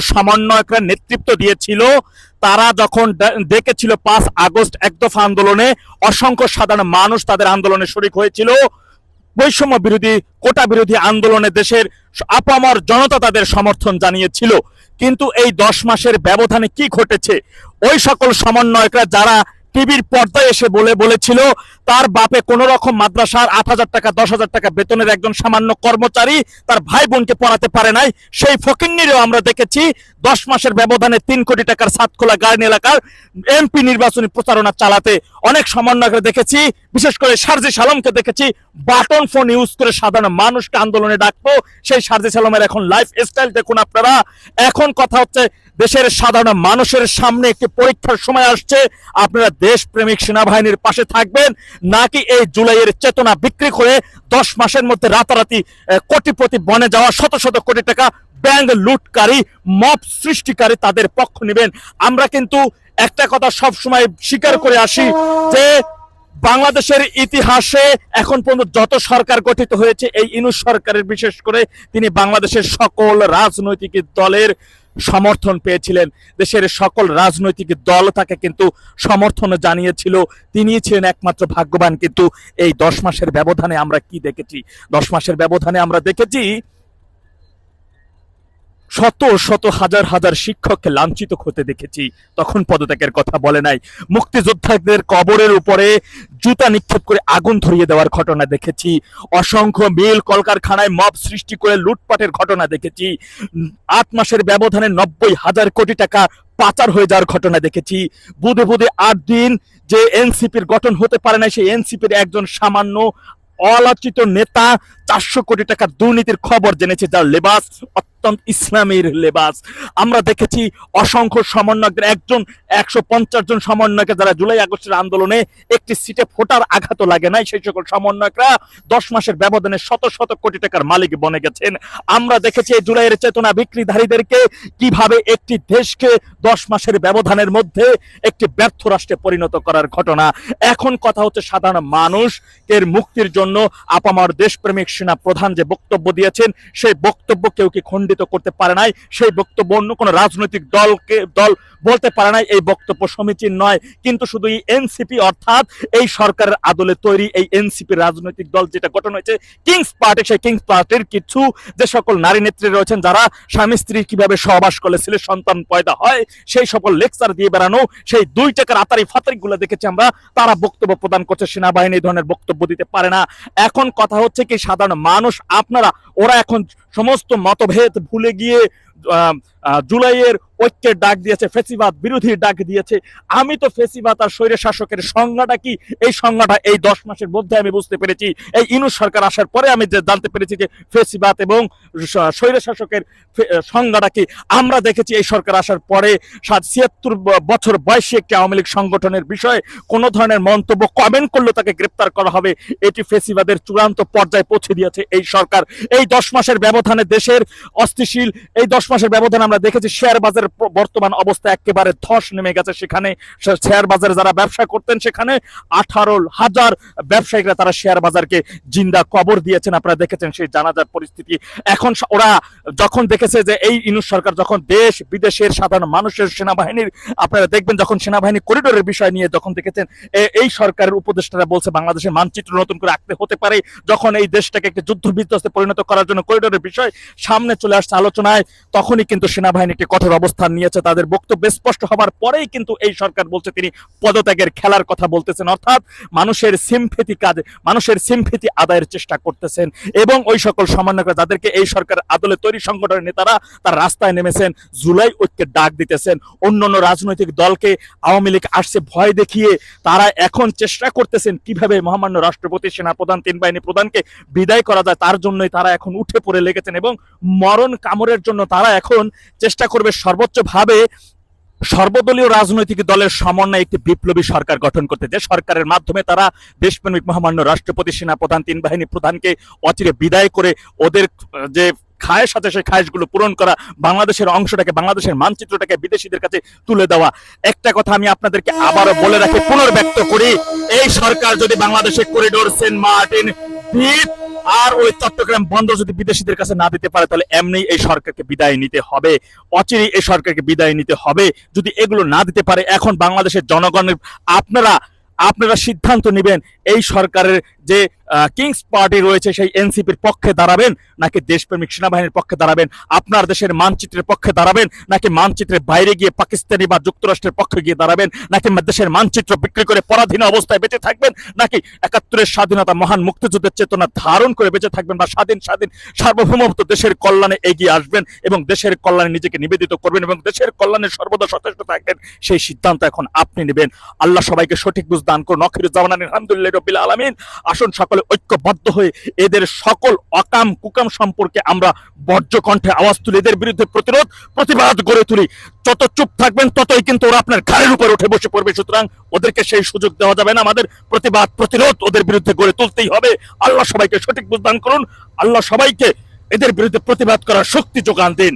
সমন্বয়করা নেতৃত্ব দিয়েছিল। তারা যখন দেখেছিল পাঁচ আগস্ট একদফা আন্দোলনে, অসংখ্য সাধারণ মানুষ তাদের আন্দোলনে শরিক হয়েছিল। বৈষম্য বিরোধী, কোটা বিরোধী আন্দোলনে দেশের আপামর জনতা তাদের সমর্থন জানিয়েছিল। কিন্তু এই দশ মাসের ব্যবধানে কি ঘটেছে? ওই সকল সমন্বয়করা যারা টিভির পর্দায় এসে বলে বলেছিল, তার বাপে কোন রকম মাদ্রাসার আট হাজার টাকা, দশ হাজার টাকা বেতনের একজন সামান্য কর্মচারী তার ভাই বোনকে পড়াতে পারে নাই। সেই ফকিন্নিরেও আমরা দেখেছি, দশ মাসের ব্যবধানে তিন কোটি টাকার সাতখোলা গার্ডেন এলাকার এমপি নির্বাচনী প্রচারণা চালাতে অনেক সমন্বয়কে দেখেছি, বিশেষ করে সারজি সালমকে দেখেছি, বাটন ফোন ইউজ করে সাধারণ মানুষকে আন্দোলনে ডাকতো সেই সারজি সালমের এখন লাইফ স্টাইল দেখুন আপনারা। এখন কথা হচ্ছে দেশের সাধারণ মানুষের সামনে একটি পরীক্ষার সময় আসছে। আপনারা দেশপ্রেমিক সেনাবাহিনীর পাশে থাকবেন, নাকি এই জুলাইয়ের চেতনা বিক্রি করে দশ মাসের মধ্যে রাতারাতি কোটিপতি বনে যাওয়া শত শত কোটি টাকা ব্যাংক লুটকারী মপ সৃষ্টিকারী তাদের পক্ষ নেবেন। আমরা কিন্তু একটা কথা সব সময় স্বীকার করে আসি যে বাংলাদেশের ইতিহাসে এখন পর্যন্ত যত সরকার গঠিত হয়েছে, এই ইনু সরকারের বিশেষ করে তিনি বাংলাদেশের সকল রাজনৈতিক দলের সমর্থন পেয়েছিলেন। দেশের সকল রাজনৈতিক দল তাকে কিন্তু সমর্থন জানিয়েছিল। তিনি ছিলেন একমাত্র ভাগ্যবান। কিন্তু এই দশ মাসের ব্যবধানে আমরা কি দেখেছি? দশ মাসের ব্যবধানে আমরা দেখেছি শত শত হাজার হাজার শিক্ষককে লাঞ্ছিত হতে দেখেছি। তখন পদত্যাগের কথা বলে নাই। মুক্তিযোদ্ধাদের কবরের উপরে জুতা নিক্ষেপ করে আগুন ধরিয়ে দেওয়ার ঘটনা দেখেছি। অসংখ্য মিল কলকারখানায় মব সৃষ্টি করে লুটপাটের ঘটনা দেখেছি। আট মাসের ব্যবধানে নব্বই হাজার কোটি টাকা পাচার হয়ে যাওয়ার ঘটনা দেখেছি। বুধে বুধে আট দিন যে এনসিপির গঠন হতে পারে না সেই এনসিপির একজন সামান্য অলাচিত নেতা চারশো কোটি টাকা দুর্নীতির খবর জেনেছে, যার লেবাস অত্যন্ত ইসলামের লেবাস। আমরা দেখেছি অসংখ্য সমন্বয়কদের, একজন, একশো পঞ্চাশ জন সমন্বয়কে যারা জুলাই আগস্টের আন্দোলনে একটি সিটে ফোটার আঘাত লাগে নাই, সেই সকল সমন্বয়করা দশ মাসের ব্যবধানে শত শত কোটি টাকার মালিক বনে গেছেন। আমরা দেখেছি এই জুলাইয়ের চেতনা বিক্রিধারীদেরকে কীভাবে একটি দেশকে দশ মাসের ব্যবধানের মধ্যে একটি ব্যর্থ রাষ্ট্রে পরিণত করার ঘটনা। এখন কথা হচ্ছে সাধারণ মানুষ এর মুক্তির জন্য আপামার দেশপ্রেমিক সেনা প্রধান যে বক্তব্য দিয়েছেন, সেই বক্তব্য কেউ কি খণ্ডিত করতে পারে নাই, সেই বক্তব্য অন্য কোনো রাজনৈতিক দলকে, দল বলতে পারে নাই, এই বক্তব্য সমীচীন নয়। কিন্তু শুধু এই এনসিপি অর্থাৎ এই সরকারের আদলে তৈরি এই এনসিপি রাজনৈতিক দল যেটা গঠন হয়েছে, কিংস পার্টি, সেই কিংস পার্টির কিছু যে সকল নারী নেত্রী রয়েছেন, যারা স্বামী স্ত্রী কীভাবে সহবাস করলে ছেলে সন্তান পয়দা হয়, সেই সকল লেকচার দিয়ে বেড়ানো, সেই দুই টাকার আতারি ফাতারি গুলো দেখেছি আমরা, তারা বক্তব্য প্রদান করছে, সেনাবাহিনী ধরনের বক্তব্য দিতে পারে না। এখন কথা হচ্ছে কি, সাধারণ মানুষ, আপনারা, ওরা এখন সমস্ত মতভেদ ভুলে গিয়ে জুলাইয়ের ঐক্যের ডাক দিয়েছে, ফেসিবাদ বিরোধী ডাক দিয়েছে। আমি তো ফেসিবাদ আর স্বৈর শাসকের সংজ্ঞাটা কি? এই সংজ্ঞাটা এই দশ মাসের মধ্যে আমি বুঝতে পেরেছি। এই ইনু সরকার আসার পরে আমি যে জানতে পেরেছি যে ফেসিবাদ এবং স্বৈর শাসকের সংজ্ঞাটা কি, আমরা দেখেছি এই সরকার আসার পরে সাত, ছিয়াত্তর বছর বয়সী একটি আওয়ামী লীগ সংগঠনের বিষয়ে কোন ধরনের মন্তব্য কমেন্ট করলে তাকে গ্রেপ্তার করা হবে। এটি ফেসিবাদের চূড়ান্ত পর্যায়ে পৌঁছে দিয়েছে এই সরকার। এই দশ মাসের ব্যবধানে দেশের অস্থিশীল, এই দশ মাসের ব্যবধানে আমরা দেখেছি শেয়ার বাজারের বর্তমান অবস্থা একেবারে ধস নেমে গেছে। সেখানে শেয়ার বাজারে যারা ব্যবসা করতেন, সেখানে আঠারো হাজার ব্যবসায়িকরা তারা শেয়ার বাজারকে জিন্দা কবর দিয়েছেন। আপনারা দেখেছেন সেই জানাজার পরিস্থিতি। এখন ওরা যখন দেখেছে যে এই ইনুস সরকার যখন দেশ বিদেশের সাধারণ মানুষের সেনাবাহিনীর, আপনারা দেখবেন যখন সেনাবাহিনী করিডোরের বিষয় নিয়ে যখন দেখেছেন এই সরকারের উপদেষ্টারা বলছে বাংলাদেশের মানচিত্র নতুন করে আঁকতে হতে পারে। যখন এই দেশটাকে একটি যুদ্ধ বিধ্বস্তে পরিণত করার জন্য করিডোরের বিষয় সামনে চলে আসছে আলোচনায় তখনই কিন্তু সেনাবাহিনী একটি কঠোর অবস্থান নিয়েছে। তাদের বক্তব্য স্পষ্ট হবার পরেই কিন্তু এই সরকার বলছে তিনি পদত্যাগের খেলার কথা বলতেছেন। অর্থাৎ মানুষের সিমফেতি কাজে, মানুষের সিমফেতি আদায়ের চেষ্টা করতেছেন এবং ওই সকল সমন্বয়করা যাদেরকে এই সরকার আদলে তৈরি সংগঠনের নেতারা তার রাস্তায় নেমেছেন, জুলাই ঐক্যের ডাক দিতেছেন। অন্যান্য রাজনৈতিক দলকে আওয়ামী লীগ আসছে ভয় দেখিয়ে তারা এখন চেষ্টা করতেছেন কীভাবে মহামান্য রাষ্ট্রপতি সেনা প্রধান তিন বাহিনী প্রধানকে বিদায় করা যায়, তার জন্যই তারা এখন উঠে পড়ে লেগেছেন এবং মরণ কামড়ের জন্য তারা এখন চেষ্টা করবে সর্বোচ্চ ভাবে সর্বদলীয় রাজনৈতিক দলের সমন্বয়ে একটি বিপ্লবী সরকার গঠন করতে। যে সরকারের মাধ্যমে তারা দেশপ্রেমিক মহামান্য রাষ্ট্রপতি সেনা প্রধান তিন বাহিনী প্রধানকে অচিরে বিদায় করে ওদের যে খায়েশ আছে সেই খায়েশগুলো পূরণ করা, বাংলাদেশের অংশটাকে, বাংলাদেশের মানচিত্রটাকে বিদেশিদের কাছে তুলে দেওয়া। একটা কথা আমি আপনাদেরকে আবারও বলে রাখি, পুনর্ব্যক্ত করি, এই সরকার যদি বাংলাদেশে করিডোর সেন্ট মার্টিন দ্বীপ আর ওই চট্টগ্রাম বন্দর যদি বিদেশিদের কাছে না দিতে পারে, তাহলে এমনি এই সরকারকে বিদায় নিতে হবে। অচিরে এই সরকারকে বিদায় নিতে হবে। যদি এগুলো না দিতে পারে, এখন বাংলাদেশের জনগণের আপনারা আপনারা সিদ্ধান্ত নেবেন এই সরকারের যে কিংস পার্টি রয়েছে, সেই এনসিপির পক্ষে দাঁড়াবেন, নাকি দেশপ্রেমিক সেনাবাহিনীর পক্ষে দাঁড়াবেন, আপনার দেশের মানচিত্রের পক্ষে দাঁড়াবেন, নাকি মানচিত্রের বাইরে গিয়ে পাকিস্তানি বা যুক্তরাষ্ট্রের পক্ষে গিয়ে দাঁড়াবেন, নাকি দেশের মানচিত্র বিক্রি করে পরাধীন অবস্থায় বেঁচে থাকবেন, নাকি একাত্তরের স্বাধীনতা মহান মুক্তিযুদ্ধের চেতনা ধারণ করে বেঁচে থাকবেন বা স্বাধীন স্বাধীন, সার্বভৌমত্ব দেশের কল্যাণে এগিয়ে আসবেন এবং দেশের কল্যাণে নিজেকে নিবেদিত করবেন এবং দেশের কল্যাণে সর্বদা সচেষ্ট থাকবেন, সেই সিদ্ধান্ত এখন আপনি নেবেন। আল্লাহ সবাইকে সঠিক বুঝ দান করুন। নখিরুজ্জামান আলহামদুলিল্লাহ রবিল আলমিন। আসুন সকলে ঐক্যবদ্ধ হয়ে এদের সকল অকাম কুকাম সম্পর্কে আমরা বর্জ্য কণ্ঠে আওয়াজ তুলি, এদের বিরুদ্ধে প্রতিরোধ, প্রতিবাদ গড়ে তুলি। যত চুপ থাকবেন, ততই কিন্তু ওরা আপনার ঘাড়ের উপর উঠে বসে পড়বে। সুতরাং ওদেরকে সেই সুযোগ দেওয়া যাবে না। আমাদের প্রতিবাদ, প্রতিরোধ ওদের বিরুদ্ধে গড়ে তুলতেই হবে। আল্লাহ সবাইকে সঠিক বুঝদান করুন। আল্লাহ সবাইকে এদের বিরুদ্ধে প্রতিবাদ করার শক্তি যোগান দিন।